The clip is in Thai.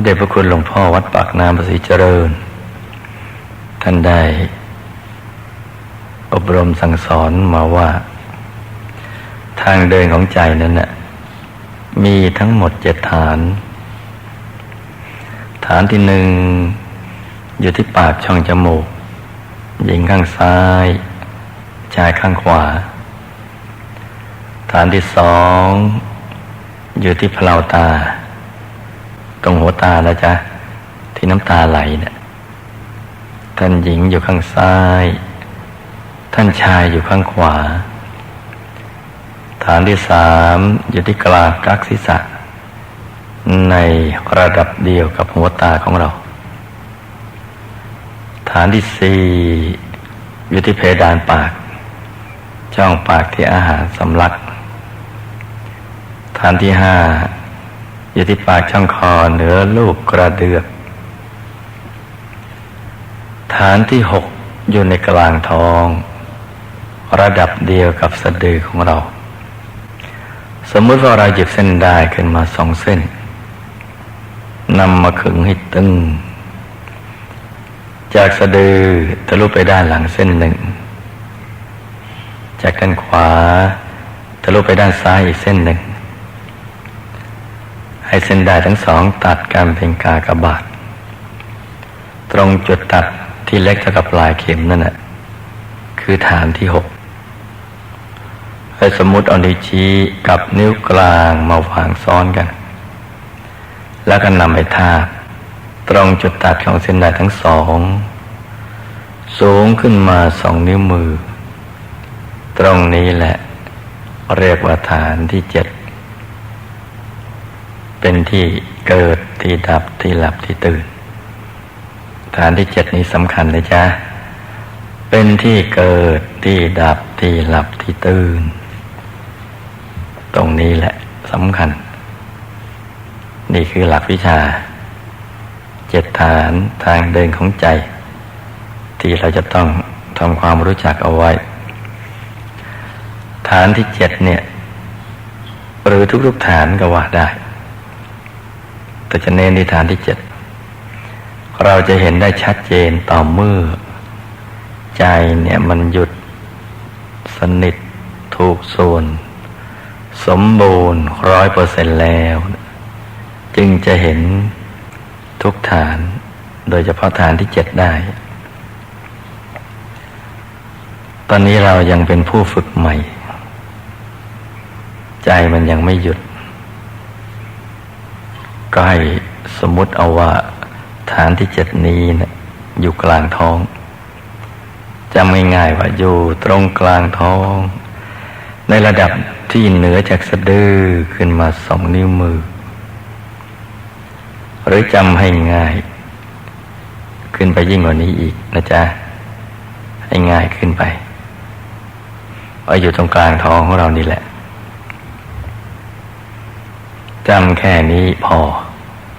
ระเด็จพระคุณหลวงพ่อวัดปากน้ำประสิเจริญ ท่านได้ อบรมสั่งสอนมาว่า ทางเดินของใจนั้นน่ะมีทั้งหมดเจ็ดฐาน ฐานที่หนึ่งอยู่ที่ปากช่องจมูก หญิงข้างซ้าย ชายข้างขวา ฐานที่สองอยู่ที่เพลาตา ตรงหัวตาแล้วจ้ะที่น้ำตาไหลเนะี่ยท่านหญิงอยู่ข้างซ้าย ท่านชายอยู่ข้างขวา ฐานที่สามอยู่ที่กลางกักศีรษะ ในระดับเดียวกับหัวตาของเรา ฐานที่สี่อยู่ที่เพดานปาก ช่องปากที่อาหารสำลัก ฐานที่ห้า อยู่ที่ปากช่องคอเหนือลูกกระเดือก ฐานที่หกอยู่ในกลางท้อง ระดับเดียวกับสะดือของเรา สมมุติว่าเราหยิบเส้นได้ขึ้นมาสองเส้นนำมาขึงให้ตึง จากสะดือทะลุไปด้านหลังเส้นหนึ่ง จากด้านขวาทะลุไปด้านซ้ายอีกเส้นหนึ่ง ให้เส้นได้ทั้งสองตัดกันเป็นกากบาท ตรงจุดตัดที่เล็กเท่ากับปลายเข็มนั่นแหละคือฐานที่หกให้สมมุติเอานิ้วชี้กับนิ้วกลางมาวางซ้อนกัน แล้วก็นำไปทาบตรงจุดตัดของเส้นได้ทั้งสอง สูงขึ้นมาสองนิ้วมือ ตรงนี้แหละ เรียกว่าฐานที่เจ็ด เป็นที่เกิดที่ดับที่หลับที่ตื่น ฐานที่เจ็ดนี้สำคัญเลยจ้าเป็นที่เกิดที่ดับที่หลับที่ตื่น ตรงนี้แหละสำคัญ นี่คือหลักวิชา เจ็ดฐานทางเดินของใจ ที่เราจะต้องทำความรู้จักเอาไว้ ฐานที่เจ็ดเนี่ย หรือทุกๆฐานก็ว่าได้ แต่จะเน้นที่ฐานที่เจ็ดเราจะเห็นได้ชัดเจนต่อเมื่อ ใจเนี่ยมันหยุดสนิทถูกส่วน สมบูรณ์ร้อยเปอร์เซ็นแล้ว จึงจะเห็นทุกฐาน โดยเฉพาะฐานที่เจ็ดได้ ตอนนี้เรายังเป็นผู้ฝึกใหม่ ใจมันยังไม่หยุด ก็ให้สมมติเอาว่าฐานที่เจ็ดนี้นะอยู่กลางท้องจำง่ายๆว่าอยู่ตรงกลางท้อง ในระดับที่เหนือจากสะดือขึ้นมาสองนิ้วมือ หรือจำให้ง่าย ขึ้นไปยิ่งกว่านี้อีกนะจ๊ะ ให้ง่ายขึ้นไปว่าอยู่ตรงกลางท้องของเรานี่แหละ จำแค่นี้พอ